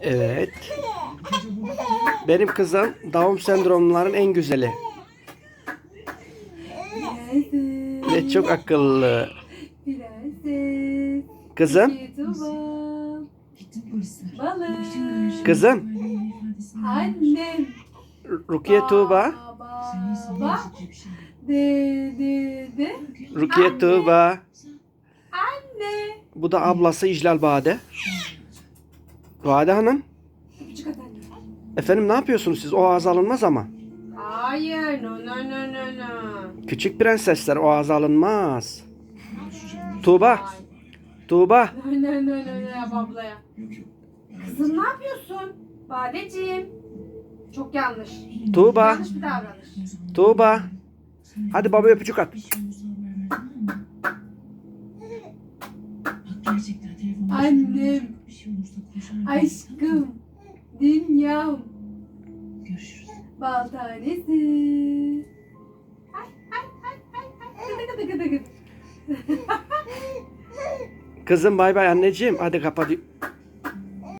Evet. Benim kızım Down sendromların en güzeli. Ve çok akıllı. Kızım, polisler. Balık. kızım, Annem. Rukiye Tuğba, Baba. De de de. Rukiye Tuğba. Anne. Bu da ablası İclal Bade. Bade Hanım, efendim ne yapıyorsunuz siz? O ağız alınmaz ama. Hayır. No no no no no. Küçük prensesler o ağız alınmaz. Tuğba, Tuğba. No no no no yap ablaya. Kızım ne yapıyorsun? Badeciğim. Çok yanlış. Tuğba, Yanlış bir davranış. Tuğba. Hadi baba öpücük at. Annem. Şey olursa konuşalım. Aşkım. Dünyam. Görüşürüz. Bal tanesi. Ay ay ay ay ay. Gıdı gıdı gıdı gıdı. Kızım bay bay anneciğim. Hadi kapat.